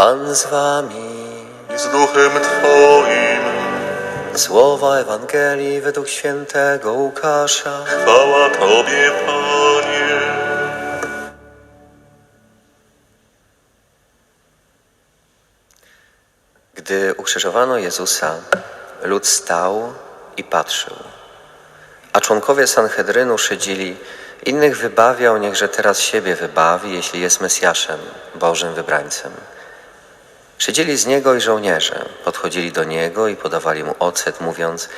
Pan z wami. i z duchem Twoim. Słowa Ewangelii według świętego Łukasza. Chwała Tobie, Panie. Gdy ukrzyżowano Jezusa, lud stał i patrzył. A członkowie Sanhedrynu szydzili, innych wybawiał, niechże teraz siebie wybawi, jeśli jest Mesjaszem, Bożym wybrańcem. Szydzili z niego i żołnierze, podchodzili do niego i podawali mu ocet, mówiąc,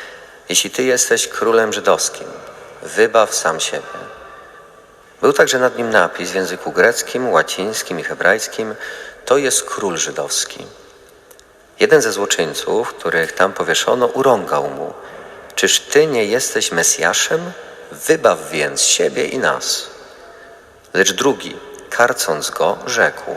jeśli ty jesteś królem żydowskim, wybaw sam siebie. Był także nad nim napis w języku greckim, łacińskim i hebrajskim, to jest król żydowski. Jeden ze złoczyńców, których tam powieszono, urągał mu: Czyż ty nie jesteś Mesjaszem? Wybaw więc siebie i nas. Lecz drugi, karcąc go, rzekł: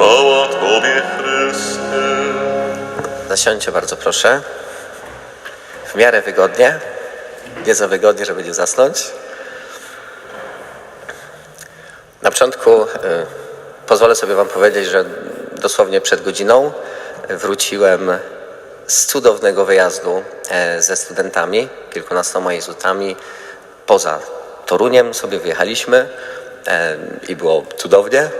Chwała Tobie, Chryste. Zasiądźcie bardzo proszę. W miarę wygodnie. Nie za wygodnie, żeby nie zasnąć. Na początku y, pozwolę sobie Wam powiedzieć, że dosłownie przed godziną wróciłem z cudownego wyjazdu e, ze studentami, kilkunastoma jezutami poza Toruniem sobie wyjechaliśmy e, i było cudownie,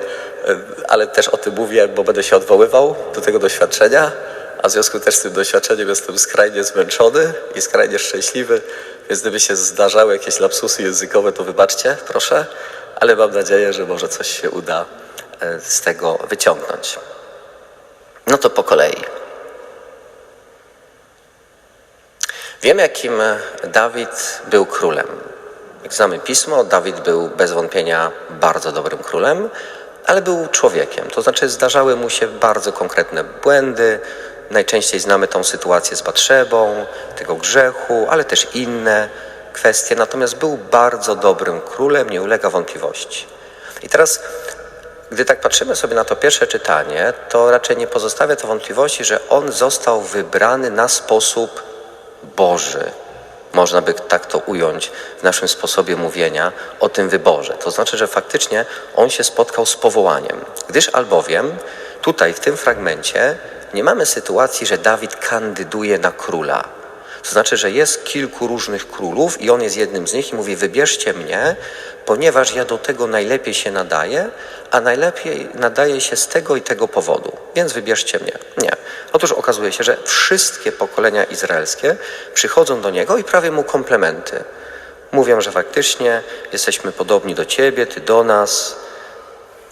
ale też o tym mówię, bo będę się odwoływał do tego doświadczenia, a w związku też z tym doświadczeniem jestem skrajnie zmęczony i skrajnie szczęśliwy, więc gdyby się zdarzały jakieś lapsusy językowe, to wybaczcie, proszę, ale mam nadzieję, że może coś się uda e, z tego wyciągnąć. No to po kolei. Wiemy, jakim Dawid był królem. Jak znamy pismo, Dawid był bez wątpienia bardzo dobrym królem, ale był człowiekiem. To znaczy, zdarzały mu się bardzo konkretne błędy. Najczęściej znamy tą sytuację z Batrzebą, tego grzechu, ale też inne kwestie. Natomiast był bardzo dobrym królem, nie ulega wątpliwości. I teraz gdy tak patrzymy sobie na to pierwsze czytanie, to raczej nie pozostawia to wątpliwości, że on został wybrany na sposób Boży. Można by tak to ująć w naszym sposobie mówienia o tym wyborze. To znaczy, że faktycznie on się spotkał z powołaniem. Gdyż albowiem tutaj w tym fragmencie nie mamy sytuacji, że Dawid kandyduje na króla. To znaczy, że jest kilku różnych królów i on jest jednym z nich i mówi: Wybierzcie mnie, ponieważ ja do tego najlepiej się nadaję, a najlepiej nadaje się z tego i tego powodu, więc wybierzcie mnie. Nie. Otóż okazuje się, że wszystkie pokolenia izraelskie przychodzą do niego i prawie mu komplementy. Mówią, że faktycznie jesteśmy podobni do ciebie, ty do nas.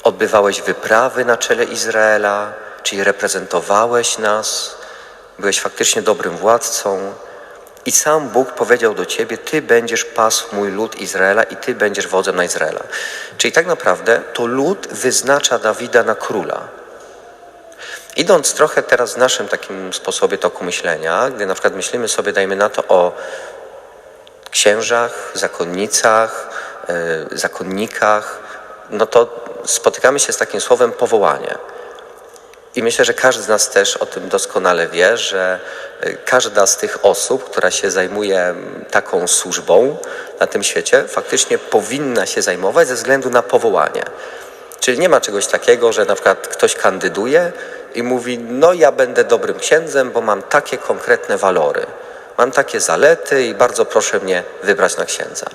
Odbywałeś wyprawy na czele Izraela, czyli reprezentowałeś nas, byłeś faktycznie dobrym władcą. I sam Bóg powiedział do ciebie: Ty będziesz pasł mój lud Izraela i ty będziesz wodzem na Izraela. Czyli tak naprawdę to lud wyznacza Dawida na króla. Idąc trochę teraz w naszym takim sposobie toku myślenia, gdy na przykład myślimy sobie, dajmy na to o księżach, zakonnicach, yy, zakonnikach, no to spotykamy się z takim słowem powołanie. I myślę, że każdy z nas też o tym doskonale wie, że y, każda z tych osób, która się zajmuje mm, taką służbą na tym świecie, faktycznie powinna się zajmować ze względu na powołanie. Czyli nie ma czegoś takiego, że na przykład ktoś kandyduje i mówi: No, ja będę dobrym księdzem, bo mam takie konkretne walory, mam takie zalety i bardzo proszę mnie wybrać na księdza.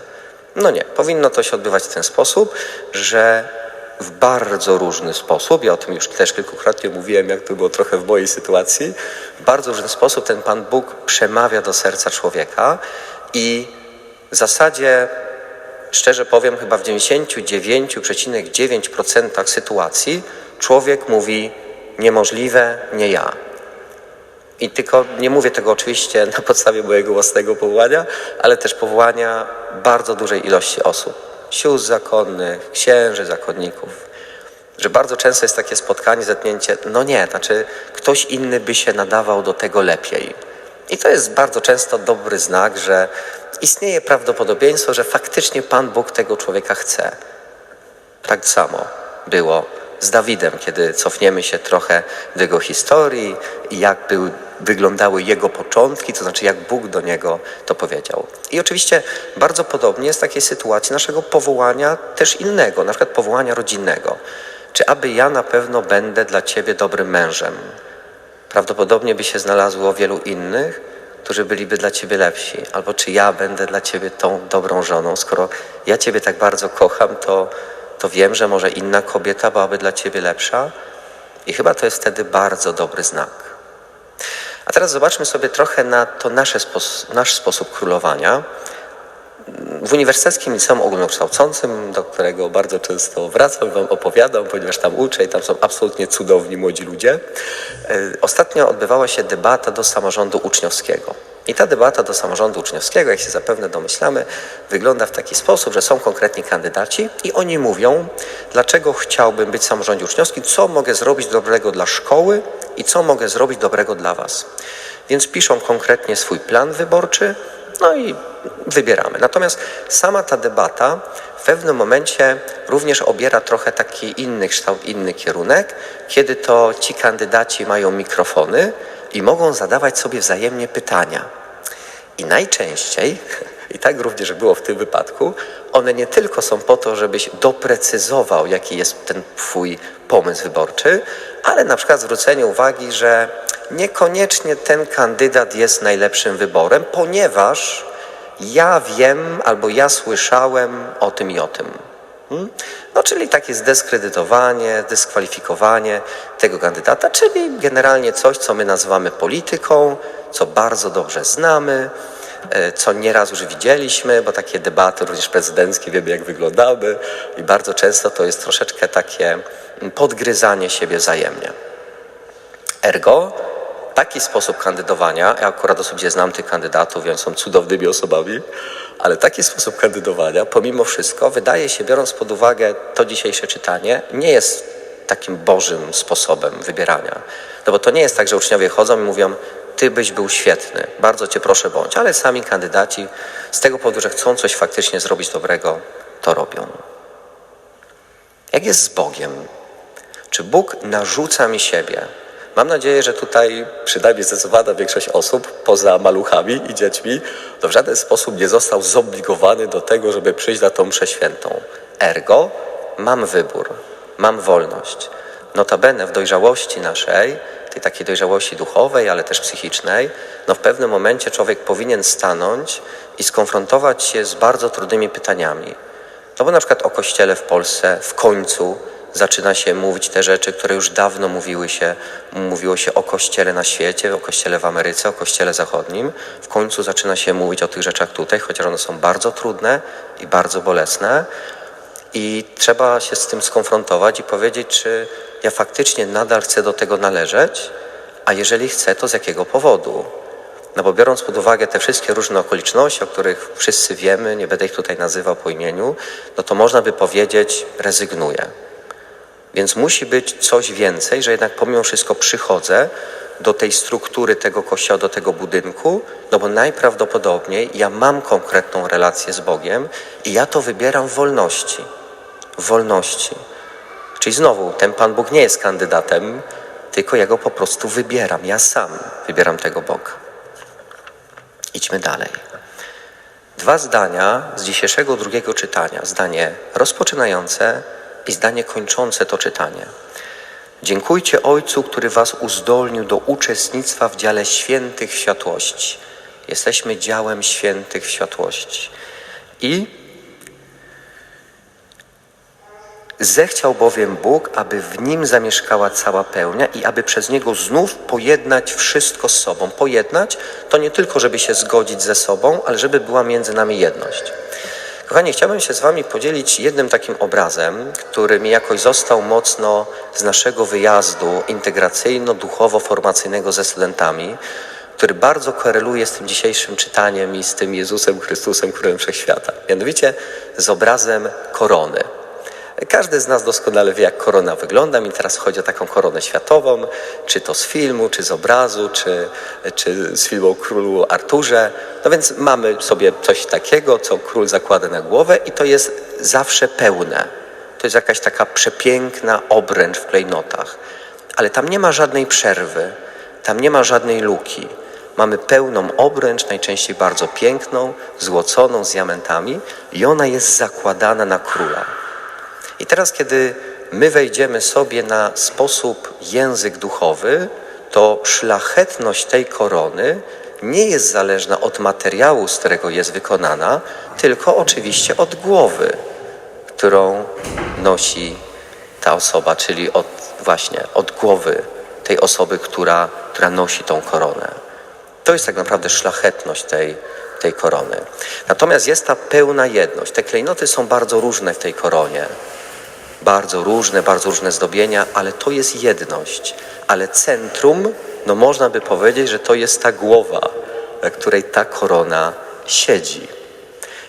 No nie, powinno to się odbywać w ten sposób, że w bardzo różny sposób, ja o tym już też kilkukrotnie mówiłem, jak to było trochę w mojej sytuacji, w bardzo różny sposób ten Pan Bóg przemawia do serca człowieka i w zasadzie, szczerze powiem, chyba w 99,9% sytuacji człowiek mówi niemożliwe, nie ja. I tylko nie mówię tego oczywiście na podstawie mojego własnego powołania, ale też powołania bardzo dużej ilości osób sióstr zakonnych, księży zakonników. Że bardzo często jest takie spotkanie, zetknięcie, no nie, znaczy ktoś inny by się nadawał do tego lepiej. I to jest bardzo często dobry znak, że istnieje prawdopodobieństwo, że faktycznie Pan Bóg tego człowieka chce. Tak samo było z Dawidem, kiedy cofniemy się trochę do jego historii i jak był, wyglądały jego początki, to znaczy jak Bóg do niego to powiedział. I oczywiście bardzo podobnie jest takiej sytuacji naszego powołania też innego, na przykład powołania rodzinnego. Czy aby ja na pewno będę dla Ciebie dobrym mężem? Prawdopodobnie by się znalazło wielu innych, którzy byliby dla Ciebie lepsi. Albo czy ja będę dla Ciebie tą dobrą żoną? Skoro ja Ciebie tak bardzo kocham, to, to wiem, że może inna kobieta byłaby dla Ciebie lepsza. I chyba to jest wtedy bardzo dobry znak. A teraz zobaczmy sobie trochę na to nasze spos nasz sposób królowania. W Uniwersyteckim Liceum Ogólnokształcącym, do którego bardzo często wracam, Wam opowiadam, ponieważ tam uczę i tam są absolutnie cudowni młodzi ludzie. e, Ostatnio odbywała się debata do samorządu uczniowskiego. I ta debata do samorządu uczniowskiego, jak się zapewne domyślamy, wygląda w taki sposób, że są konkretni kandydaci i oni mówią, dlaczego chciałbym być w samorządzie uczniowskim, co mogę zrobić dobrego dla szkoły i co mogę zrobić dobrego dla Was. Więc piszą konkretnie swój plan wyborczy, no i wybieramy. Natomiast sama ta debata w pewnym momencie również obiera trochę taki inny kształt, inny kierunek, kiedy to ci kandydaci mają mikrofony i mogą zadawać sobie wzajemnie pytania. I najczęściej, i tak również było w tym wypadku, one nie tylko są po to, żebyś doprecyzował, jaki jest ten Twój pomysł wyborczy, ale na przykład zwrócenie uwagi, że niekoniecznie ten kandydat jest najlepszym wyborem, ponieważ ja wiem albo ja słyszałem o tym i o tym. Hmm? No, czyli takie zdyskredytowanie, dyskwalifikowanie tego kandydata, czyli generalnie coś, co my nazywamy polityką, co bardzo dobrze znamy, e, co nieraz już widzieliśmy, bo takie debaty również prezydenckie wiemy, jak wyglądały i bardzo często to jest troszeczkę takie podgryzanie siebie wzajemnie. Ergo, taki sposób kandydowania, ja akurat osobiście znam tych kandydatów, więc są cudownymi osobami, ale taki sposób kandydowania, pomimo wszystko, wydaje się, biorąc pod uwagę to dzisiejsze czytanie, nie jest takim bożym sposobem wybierania. No bo to nie jest tak, że uczniowie chodzą i mówią, ty byś był świetny, bardzo cię proszę bądź, ale sami kandydaci z tego powodu, że chcą coś faktycznie zrobić dobrego, to robią. Jak jest z Bogiem? Czy Bóg narzuca mi siebie? Mam nadzieję, że tutaj przynajmniej zdecydowana większość osób, poza maluchami i dziećmi, to w żaden sposób nie został zobligowany do tego, żeby przyjść na tą mszę świętą. Ergo, mam wybór, mam wolność. Notabene w dojrzałości naszej, tej takiej dojrzałości duchowej, ale też psychicznej, no w pewnym momencie człowiek powinien stanąć i skonfrontować się z bardzo trudnymi pytaniami. No bo na przykład o Kościele w Polsce w końcu zaczyna się mówić te rzeczy, które już dawno mówiły się, mówiło się o Kościele na świecie, o Kościele w Ameryce, o Kościele zachodnim. W końcu zaczyna się mówić o tych rzeczach tutaj, chociaż one są bardzo trudne i bardzo bolesne. I trzeba się z tym skonfrontować i powiedzieć, czy ja faktycznie nadal chcę do tego należeć, a jeżeli chcę, to z jakiego powodu? No bo biorąc pod uwagę te wszystkie różne okoliczności, o których wszyscy wiemy, nie będę ich tutaj nazywał po imieniu, no to można by powiedzieć, rezygnuję. Więc musi być coś więcej, że jednak pomimo wszystko przychodzę do tej struktury tego kościoła, do tego budynku, no bo najprawdopodobniej ja mam konkretną relację z Bogiem i ja to wybieram w wolności. W wolności. Czyli znowu, ten Pan Bóg nie jest kandydatem, tylko ja go po prostu wybieram. Ja sam wybieram tego Boga. Idźmy dalej. Dwa zdania z dzisiejszego drugiego czytania. Zdanie rozpoczynające i zdanie kończące to czytanie. Dziękujcie Ojcu, który Was uzdolnił do uczestnictwa w dziale świętych światłości. Jesteśmy działem świętych światłości. I Zechciał bowiem Bóg, aby w nim zamieszkała cała pełnia i aby przez niego znów pojednać wszystko z sobą. Pojednać to nie tylko, żeby się zgodzić ze sobą, ale żeby była między nami jedność. Kochani, chciałbym się z Wami podzielić jednym takim obrazem, który mi jakoś został mocno z naszego wyjazdu integracyjno-duchowo-formacyjnego ze studentami, który bardzo koreluje z tym dzisiejszym czytaniem i z tym Jezusem Chrystusem, Królem Wszechświata. Mianowicie z obrazem korony. Każdy z nas doskonale wie, jak korona wygląda. Mi teraz chodzi o taką koronę światową, czy to z filmu, czy z obrazu, czy, czy z filmu o królu Arturze. No więc mamy sobie coś takiego, co król zakłada na głowę i to jest zawsze pełne. To jest jakaś taka przepiękna obręcz w klejnotach. Ale tam nie ma żadnej przerwy, tam nie ma żadnej luki. Mamy pełną obręcz, najczęściej bardzo piękną, złoconą z diamentami i ona jest zakładana na króla. I teraz, kiedy my wejdziemy sobie na sposób język duchowy, to szlachetność tej korony nie jest zależna od materiału, z którego jest wykonana, tylko oczywiście od głowy, którą nosi ta osoba, czyli od, właśnie od głowy tej osoby, która, która nosi tą koronę. To jest tak naprawdę szlachetność tej, tej korony. Natomiast jest ta pełna jedność. Te klejnoty są bardzo różne w tej koronie. Bardzo różne, bardzo różne zdobienia, ale to jest jedność. Ale centrum, no można by powiedzieć, że to jest ta głowa, na której ta korona siedzi.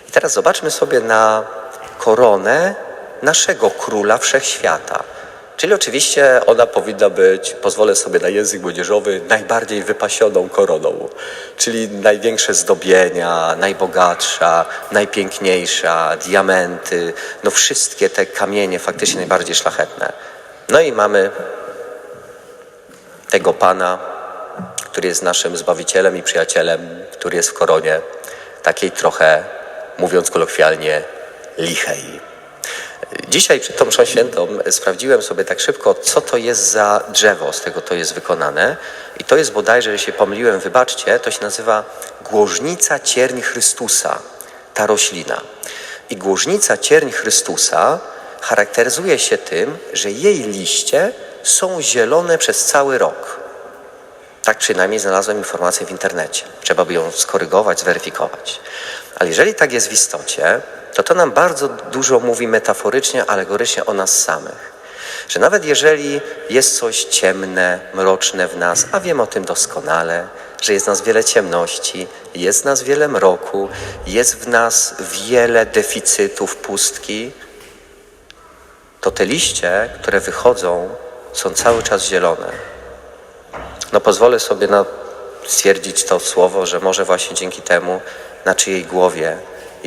I teraz zobaczmy sobie na koronę naszego króla wszechświata. Czyli oczywiście ona powinna być, pozwolę sobie na język młodzieżowy, najbardziej wypasioną koroną. Czyli największe zdobienia, najbogatsza, najpiękniejsza, diamenty, no wszystkie te kamienie faktycznie najbardziej szlachetne. No i mamy tego Pana, który jest naszym Zbawicielem i Przyjacielem, który jest w koronie takiej trochę, mówiąc kolokwialnie, lichej. Dzisiaj przed tą mszą świętą sprawdziłem sobie tak szybko, co to jest za drzewo, z tego to jest wykonane. I to jest bodajże, że się pomyliłem, wybaczcie, to się nazywa głożnica cierni Chrystusa, ta roślina. I głożnica cierni Chrystusa charakteryzuje się tym, że jej liście są zielone przez cały rok. Tak przynajmniej znalazłem informację w internecie. Trzeba by ją skorygować, zweryfikować. Ale jeżeli tak jest w istocie, to to nam bardzo dużo mówi metaforycznie, alegorycznie o nas samych. Że nawet jeżeli jest coś ciemne, mroczne w nas, a wiem o tym doskonale, że jest w nas wiele ciemności, jest w nas wiele mroku, jest w nas wiele deficytów, pustki, to te liście, które wychodzą, są cały czas zielone. No pozwolę sobie na stwierdzić to słowo, że może właśnie dzięki temu, na czyjej głowie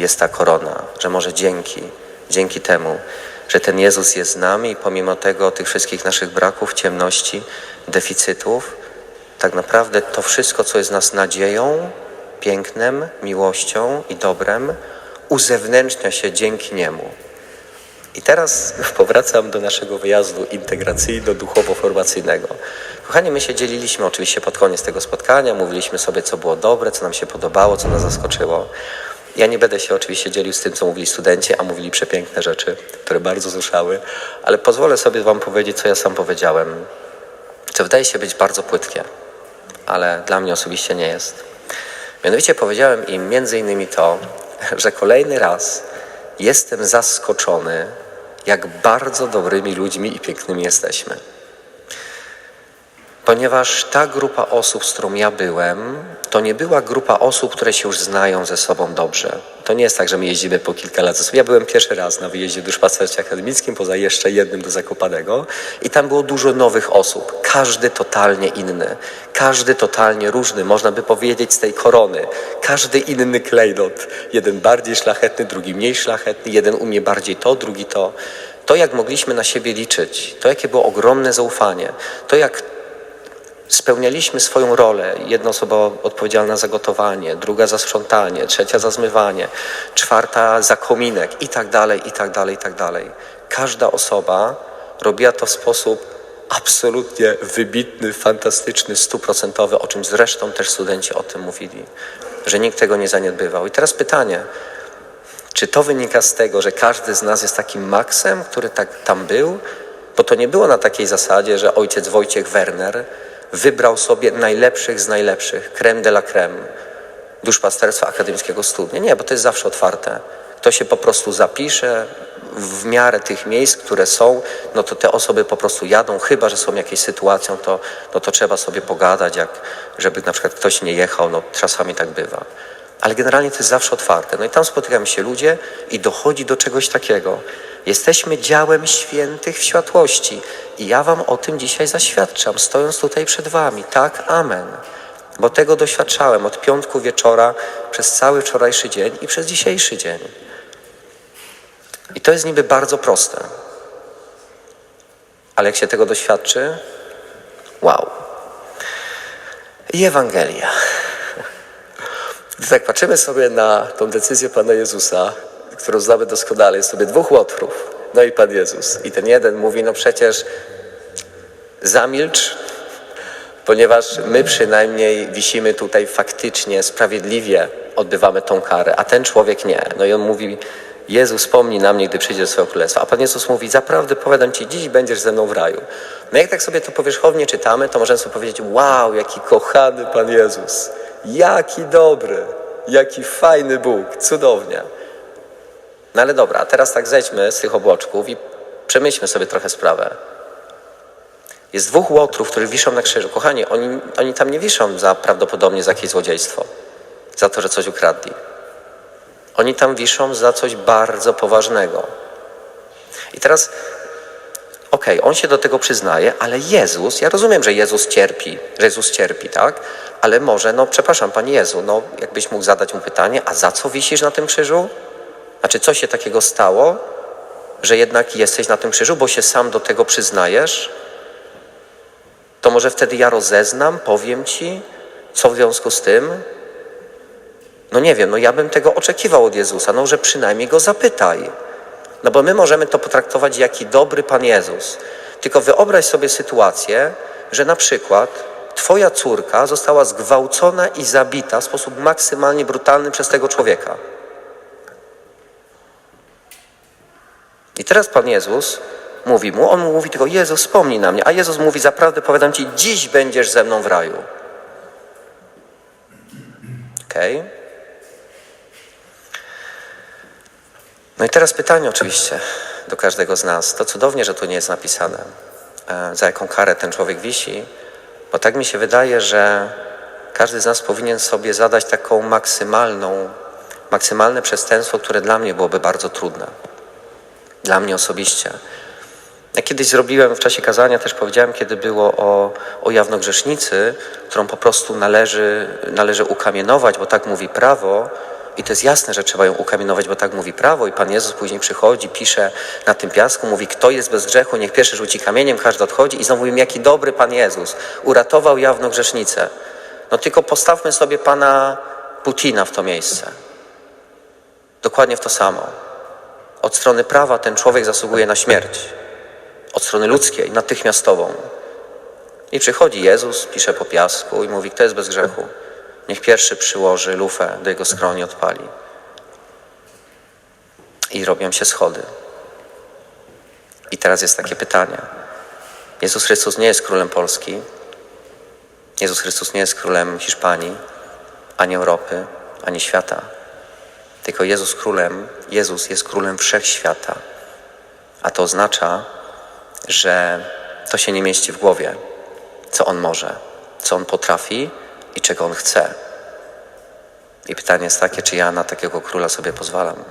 jest ta korona, że może dzięki, dzięki temu, że ten Jezus jest z nami i pomimo tego, tych wszystkich naszych braków, ciemności, deficytów, tak naprawdę to wszystko, co jest nas nadzieją, pięknem, miłością i dobrem, uzewnętrznia się dzięki Niemu. I teraz powracam do naszego wyjazdu integracyjno-duchowo-formacyjnego. Kochani, my się dzieliliśmy oczywiście pod koniec tego spotkania, mówiliśmy sobie, co było dobre, co nam się podobało, co nas zaskoczyło. Ja nie będę się oczywiście dzielił z tym, co mówili studenci, a mówili przepiękne rzeczy, które bardzo wzruszały, ale pozwolę sobie Wam powiedzieć, co ja sam powiedziałem, co wydaje się być bardzo płytkie, ale dla mnie osobiście nie jest. Mianowicie powiedziałem im między innymi to, że kolejny raz jestem zaskoczony, jak bardzo dobrymi ludźmi i pięknymi jesteśmy. Ponieważ ta grupa osób, z którą ja byłem, to nie była grupa osób, które się już znają ze sobą dobrze. To nie jest tak, że my jeździmy po kilka lat. Ja byłem pierwszy raz na wyjeździe duszpasterstwie akademickim, poza jeszcze jednym do Zakopanego i tam było dużo nowych osób. Każdy totalnie inny, każdy totalnie różny, można by powiedzieć z tej korony. Każdy inny klejnot. Jeden bardziej szlachetny, drugi mniej szlachetny, jeden umie bardziej to, drugi to. To, jak mogliśmy na siebie liczyć, to, jakie było ogromne zaufanie, to, jak spełnialiśmy swoją rolę. Jedna osoba odpowiedzialna za gotowanie, druga za sprzątanie, trzecia za zmywanie, czwarta za kominek i tak dalej, i tak dalej, i tak dalej. Każda osoba robiła to w sposób absolutnie wybitny, fantastyczny, stuprocentowy, o czym zresztą też studenci o tym mówili, że nikt tego nie zaniedbywał. I teraz pytanie, czy to wynika z tego, że każdy z nas jest takim maksem, który tak tam był? Bo to nie było na takiej zasadzie, że ojciec Wojciech Werner wybrał sobie najlepszych z najlepszych, creme de la creme, duszpasterstwa akademickiego studnia. Nie, bo to jest zawsze otwarte. Kto się po prostu zapisze w miarę tych miejsc, które są, no to te osoby po prostu jadą, chyba że są jakieś sytuacją, to, no to trzeba sobie pogadać, jak, żeby na przykład ktoś nie jechał, no czasami tak bywa. Ale generalnie to jest zawsze otwarte. No i tam spotykają się ludzie i dochodzi do czegoś takiego. Jesteśmy działem świętych w światłości. I ja wam o tym dzisiaj zaświadczam, stojąc tutaj przed wami. Tak, amen. Bo tego doświadczałem od piątku wieczora przez cały wczorajszy dzień i przez dzisiejszy dzień. I to jest niby bardzo proste. Ale jak się tego doświadczy, wow. I Ewangelia. Gdy tak patrzymy sobie na tą decyzję Pana Jezusa, którą znamy doskonale, jest sobie dwóch łotrów, no i Pan Jezus. I ten jeden mówi, no przecież zamilcz, ponieważ my przynajmniej wisimy tutaj faktycznie, sprawiedliwie odbywamy tą karę, a ten człowiek nie. No i on mówi, Jezu, wspomnij na mnie, gdy przyjdzie do swojego królestwa. A Pan Jezus mówi, zaprawdę powiadam Ci, dziś będziesz ze mną w raju. No jak tak sobie to powierzchownie czytamy, to możemy sobie powiedzieć, wow, jaki kochany Pan Jezus, jaki dobry, jaki fajny Bóg, cudownie. No ale dobra, a teraz tak zejdźmy z tych obłoczków i przemyślmy sobie trochę sprawę. Jest dwóch łotrów, którzy wiszą na krzyżu. Kochani, oni, oni tam nie wiszą za prawdopodobnie za jakieś złodziejstwo, za to, że coś ukradli. Oni tam wiszą za coś bardzo poważnego. I teraz, okej, on się do tego przyznaje, ale Jezus, ja rozumiem, że Jezus cierpi, że Jezus cierpi, tak? Ale może, no przepraszam, Panie Jezu, no jakbyś mógł zadać mu pytanie, a za co wisisz na tym krzyżu? Znaczy, co się takiego stało, że jednak jesteś na tym krzyżu, bo się sam do tego przyznajesz? To może wtedy ja rozeznam, powiem Ci, co w związku z tym? No nie wiem, no ja bym tego oczekiwał od Jezusa, no że przynajmniej Go zapytaj. No bo my możemy to potraktować, jaki dobry Pan Jezus. Tylko wyobraź sobie sytuację, że na przykład Twoja córka została zgwałcona i zabita w sposób maksymalnie brutalny przez tego człowieka. I teraz Pan Jezus mówi mu, on mu mówi tylko, Jezus, wspomnij na mnie. A Jezus mówi, zaprawdę powiadam Ci, dziś będziesz ze mną w raju. Okej? No i teraz pytanie oczywiście do każdego z nas. To cudownie, że tu nie jest napisane, e, za jaką karę ten człowiek wisi, bo tak mi się wydaje, że każdy z nas powinien sobie zadać taką maksymalną, maksymalne przestępstwo, które dla mnie byłoby bardzo trudne. Dla mnie osobiście. Ja kiedyś zrobiłem w czasie kazania, też powiedziałem, kiedy było o, o jawnogrzesznicy, którą po prostu należy, należy ukamienować, bo tak mówi prawo. I to jest jasne, że trzeba ją ukamienować, bo tak mówi prawo. I Pan Jezus później przychodzi, pisze na tym piasku, mówi, kto jest bez grzechu, niech pierwszy rzuci kamieniem, każdy odchodzi. I znowu mówimy, jaki dobry Pan Jezus uratował jawnogrzesznicę. No tylko postawmy sobie Pana Putina w to miejsce. Dokładnie w to samo. Od strony prawa ten człowiek zasługuje na śmierć. Od strony ludzkiej, natychmiastową. I przychodzi Jezus, pisze po piasku i mówi, kto jest bez grzechu? Niech pierwszy przyłoży lufę do jego skroni, odpali. I robią się schody. I teraz jest takie pytanie. Jezus Chrystus nie jest królem Polski. Jezus Chrystus nie jest królem Hiszpanii, ani Europy, ani świata. Tylko Jezus królem, Jezus jest królem wszechświata. A to oznacza, że to się nie mieści w głowie, co On może, co On potrafi i czego On chce. I pytanie jest takie, czy ja na takiego króla sobie pozwalam.